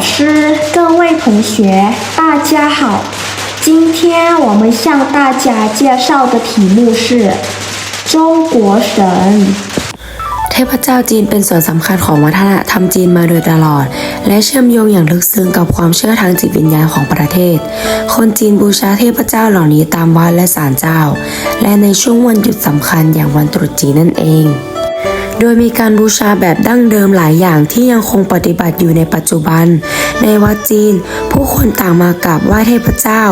师，各位同学，大家好。今天我们向大家介绍的题目是中国神。 เทพเจ้าจีนเป็นส่วนสำคัญของวัฒนธรรมจีนมาโดยตลอด และเชื่อมโยงอย่างลึกซึ้งกับความเชื่อทางจิตวิญญาณของประเทศ คนจีนบูชาเทพเจ้าเหล่านี้ตามวัดและศาลเจ้า และในช่วงวันหยุดสำคัญอย่างวันตรุษจีนนั่นเอง โดยมีการบูชาแบบดั้งเดิมหลายอย่างที่ยังคงปฏิบัติอยู่ในปัจจุบัน ในวัดจีน ผู้คนต่างมากราบไหว้เทพเจ้า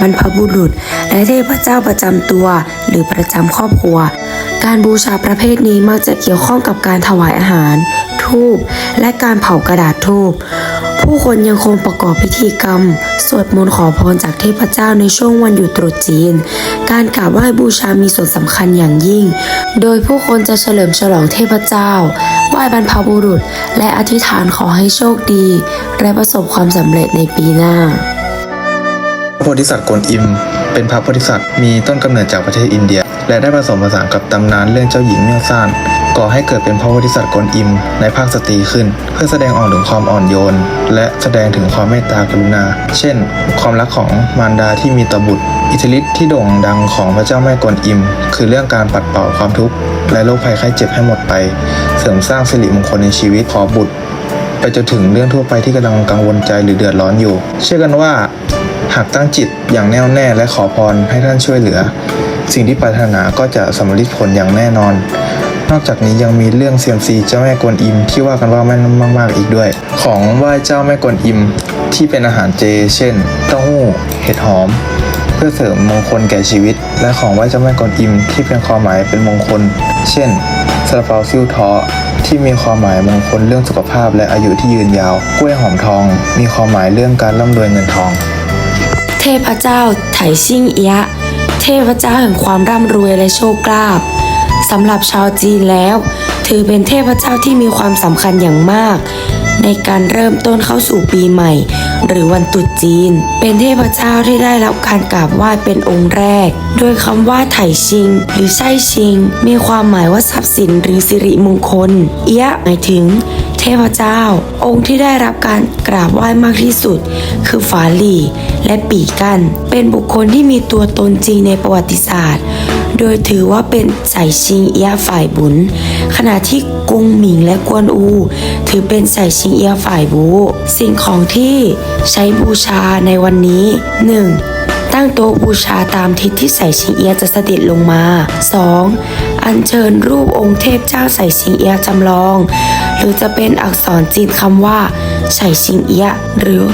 บรรพบุรุษ และเทพเจ้าประจำตัว หรือประจำครอบครัว การบูชาประเภทนี้มักจะเกี่ยวข้องกับการถวายอาหาร ทูบและการเผากระดาษทูบ ผู้คนยังคงประกอบพิธีกรรม สวดมนต์ขอพรจากเทพเจ้าในช่วงวันหยุดตรุษจีน การกราบไหว้บูชามีส่วนสำคัญอย่างยิ่ง โดยผู้คนจะเฉลิมฉลองเทพเจ้า ไหว้บรรพบุรุษ และอธิษฐานขอให้โชคดี และประสบความสำเร็จในปีหน้าพระโพธิสัตว์กวนอิม เป็นพระโพธิสัตว์มีต้นกำเนิดจากประเทศอินเดีย และได้ผสมผสานกับตำนานเรื่องเจ้าหญิงเมี่ยวซ่าน ก่อให้เกิดเป็นพระโพธิสัตว์กวนอิมในภาคสตรีขึ้น เพื่อแสดงออกถึงความอ่อนโยน และแสดงถึงความเมตตากรุณา เช่น ความรักของมารดาที่มีต่อบุตร อิทธิฤทธิ์ที่โด่งดังของพระเจ้าแม่กวนอิม คือเรื่องการปัดเป่าความทุกข์และโรคภัยไข้เจ็บให้หมดไป เสริมสร้างสิริมงคลในชีวิตขอบุตรไปจนถึงเรื่องทั่วไปที่กำลังกังวลใจหรือเดือดร้อนอยู่ เชื่อกันว่า หากตั้งจิตอย่างแน่วแน่และขอพรให้ท่านช่วยเหลือ สิ่งที่ปรารถนาก็จะสำเร็จผลอย่างแน่นอน นอกจากนี้ยังมีเรื่องเซียมซีเจ้าแม่กวนอิมที่ว่ากันว่าแม่นมากๆอีกด้วย ของไหว้เจ้าแม่กวนอิมที่เป็นอาหารเจ เช่น เต้าหู้ เห็ดหอม เพื่อเสริมมงคลแก่ชีวิต และของไหว้เจ้าแม่กวนอิมที่เป็นความหมายเป็นมงคล เช่นซาลาเปาซิ่วท้อที่มีความหมายมงคลเรื่องสุขภาพและอายุที่ยืนยาว กล้วยหอมทอง มีความหมายเรื่องการร่ำรวยเงินทอง เทพเจ้าไถซิ่งเอียะ เทพเจ้าแห่งความร่ำรวยและโชคลาภ สำหรับชาวจีนแล้ว ถือเป็นเทพเจ้าที่มีความสำคัญอย่างมาก ในการเริ่มต้นเข้าสู่ปีใหม่ หรือวันตรุษจีน เป็นเทพเจ้าที่ได้รับการกราบไหว้เป็นองค์แรก โดยคำว่าไถชิง หรือไช่ชิง มีความหมายว่าทรัพย์สินหรือสิริมงคล เอียะหมายถึงเทพเจ้า องค์ที่ได้รับการกราบไหว้มากที่สุด คือฝาหลี่และปีกัน เป็นบุคคลที่มีตัวตนจริงในประวัติศาสตร์ โดยถือว่าเป็นไสชิงเอียฝ่ายบุญ ขณะที่กงหมิงและกวนอู ถือเป็นไสชิงเอียฝ่ายบู สิ่งของที่ใช้บูชาในวันนี้ 1. ตั้งโต๊ะบูชาตามทิศที่ไสชิงเอียะจะเสด็จลงมา 2. อัญเชิญรูปองค์เทพเจ้าไสชิงเอียจำลอง หรือจะเป็นอักษรจีนคำว่าไสชิงเอียหรือ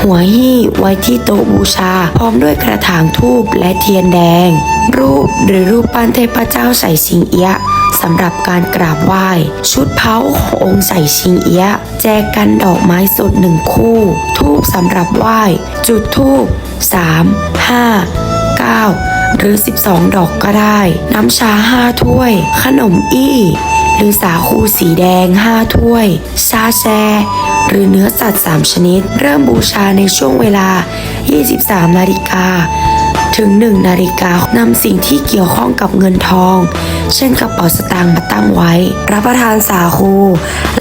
หัวหิ้ไว้ที่โต๊ะบูชา พร้อมด้วยกระถางทูบและเทียนแดง รูปหรือรูปปั้นเทพเจ้าใส่ชิงเอียะสำหรับการกราบไหว้ ชุดเพ้าขององค์ใส่ชิงเอียะแจกันดอกไม้สดหนึ่งคู่ ทูบสำหรับไหว้ จุดทูบ3 5 9 หรือ 12 ดอกก็ได้ น้ำชา 5 ถ้วย ขนมอี้ หรือสาคูสีแดง 5 ถ้วย ชาแช หรือเนื้อสัตว์ 3 ชนิด เริ่มบูชาในช่วงเวลา 23 นาฬิกาถึง 1 นาฬิกานำสิ่งที่เกี่ยวข้องกับเงินทอง เช่นกระเป๋าสตางค์มาตั้งไว้ รับประทานสาคู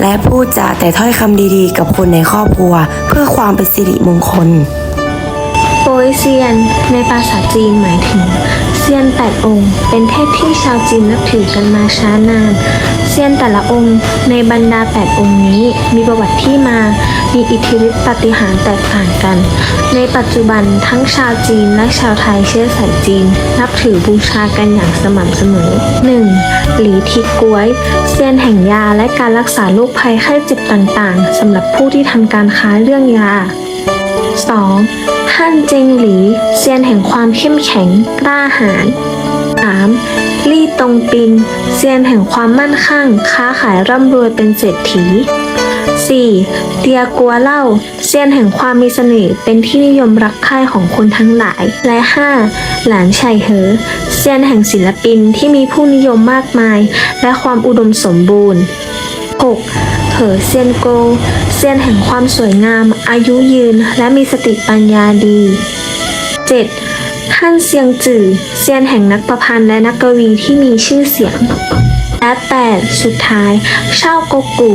และพูดจาแต่ถ้อยคำดีๆ กับคนในครอบครัว เพื่อความเป็นสิริมงคลโปยเซียน ในภาษาจีนหมายถึง เซียนแปดองค์ เป็นเทพที่ชาวจีนนับถือกันมาช้านาน เซียนแต่ละองค์ในบรรดาแปดองค์นี้ มีประวัติที่มา มีอิทธิฤทธิปฏิหารแตกต่างกัน ในปัจจุบันทั้งชาวจีนและชาวไทยเชื้อสายจีน นับถือบูชากันอย่างสม่ำเสมอ 1. หลีทิกกวย เซียนแห่งยาและการรักษาโรคภัยไข้เจ็บต่างๆสำหรับผู้ที่ทำการค้าเรื่องยา 2. ท่านเจงหลีเซียนแห่งความเข้มแข็งกล้าหาญ 3. ลี่ตงปินเซียนแห่งความมั่นคงค้าขายร่ำรวยเป็นเศรษฐี 4. เตียกัวเล่าเซียนแห่งความมีเสน่ห์เป็นที่นิยมรักใคร่ของคนทั้งหลาย และ 5. หลานชัยเหอเซียนแห่งศิลปินที่มีผู้นิยมมากมาย และความอุดมสมบูรณ์ 6. เหอเซียนโกเซียนแห่งความสวยงาม อายุยืน และมีสติปัญญาดี 7. ท่านเซียงจื่อเซียนแห่งนักประพันธ์และนักกวีที่มีชื่อเสียงและ 8. สุดท้ายเช่ากกกู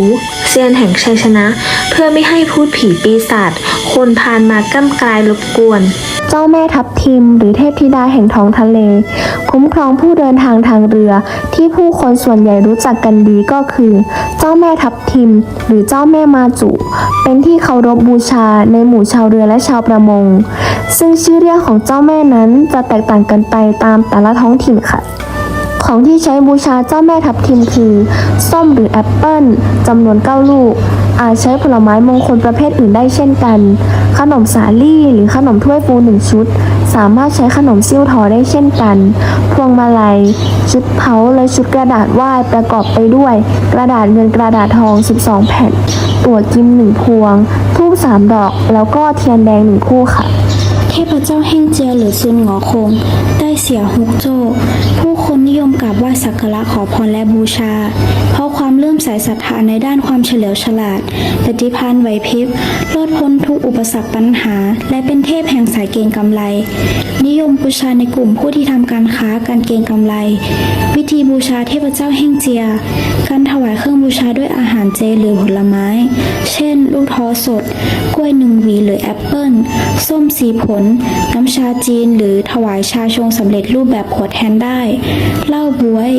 เซียนแห่งชัยชนะ เพื่อไม่ให้พูดผีปีศาจคนพานมาก้ำกลายรบกวน เจ้าแม่ทับทิม หรือเทพธิดาแห่งท้องทะเล คุ้มครองผู้เดินทางทางเรือ ที่ผู้คนส่วนใหญ่รู้จักกันดีก็คือ เจ้าแม่ทับทิม หรือเจ้าแม่มาจุ เป็นที่เคารพบูชาในหมู่ชาวเรือและชาวประมง ซึ่งชื่อเรียกของเจ้าแม่นั้นจะแตกต่างกันไปตามแต่ละท้องถิ่นค่ะของที่ใช้บูชาเจ้าแม่ทับทิมคือส้มหรือแอปเปิ้ลจำนวน 9 ลูก อาจใช้ผลไม้มงคลประเภทอื่นได้เช่นกัน ขนมสาลี่หรือขนมถ้วยฟูหนึ่งชุด สามารถใช้ขนมซิ่วทอได้เช่นกัน พวงมาลัย ชุดเผาและชุดกระดาษไหว้ประกอบไปด้วย กระดาษเงินกระดาษทอง 12 แผ่น ตั๋วกิมหนึ่งพวง ทูบสามดอก แล้วก็เทียนแดงหนึ่งคู่ค่ะ เทพเจ้าแห่งเจียหรือซุนหงอคง ได้เสียฮุกโจ ผู้คนนิยมกราบไหว้สักการะขอพรและบูชา เพราะความเลื่อมใสศรัทธาในด้านความเฉลียวฉลาด ปฏิภาณไหวพริบรอดพ้นทุกอุปสรรคปัญหา และเป็นเทพแห่งสายเกงกำไร นิยมบูชาในกลุ่มผู้ที่ทำการค้าการเกงกำไร วิธีบูชาเทพเจ้าแห่งเจีย การถวายเครื่องบูชาด้วยอาหารเจหรือผลไม้ เช่น ลูกท้อสด กล้วยหนึ่งหวีหรือแอปเปิ้ลส้มสีผลน้ำชาจีนหรือถวายชาชงสำเร็จรูปแบบขวดแทนได้ เหล้าบวย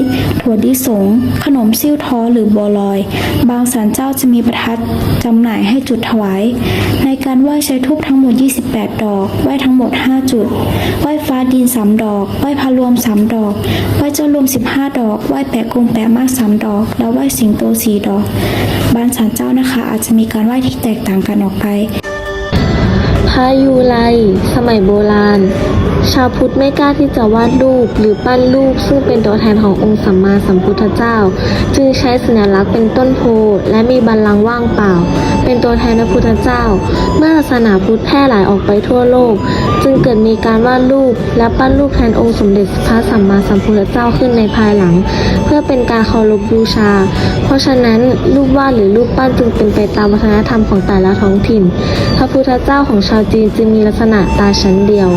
ถั่วลิสง ขนมซิ่วท้อหรือบัวลอย บางศาลเจ้าจะมีประทัดจำหน่ายให้จุดถวาย ในการไหว้ใช้ทูบทั้งหมด 28 ดอก ไหว้ทั้งหมด 5 จุด ไหว้ฟ้าดิน 3 ดอก ไหว้พระรวม 3 ดอก ไหว้เจ้ารวม 15 ดอก ไหว้แปะกงแปะมาก 3 ดอก แล้วไหว้สิงโต 4 ดอก บ้านศาลเจ้านะคะ อาจจะมีการไหว้ที่แตกต่างกันออกไป พายูไร สมัยโบราณ ชาวพุทธไม่กล้าที่จะวาดรูปหรือปั้นรูปซึ่งเป็นตัวแทนขององค์สัมมาสัมพุทธเจ้า จึงใช้สัญลักษณ์เป็นต้นโพและมีบัลลังก์ว่างเปล่า เป็นตัวแทนพระพุทธเจ้า เมื่อศาสนาพุทธแพร่หลายออกไปทั่วโลก จึงเกิดมีการวาดรูปและปั้นรูปแทนองค์สมเด็จพระสัมมาสัมพุทธเจ้าขึ้นในภายหลัง เพื่อเป็นการเคารพบูชา เพราะฉะนั้นรูปวาดหรือรูปปั้นจึงเป็นไปตามวัฒนธรรมของแต่ละท้องถิ่น พระพุทธเจ้าของชาวจีนจึงมีลักษณะตาชั้นเดียว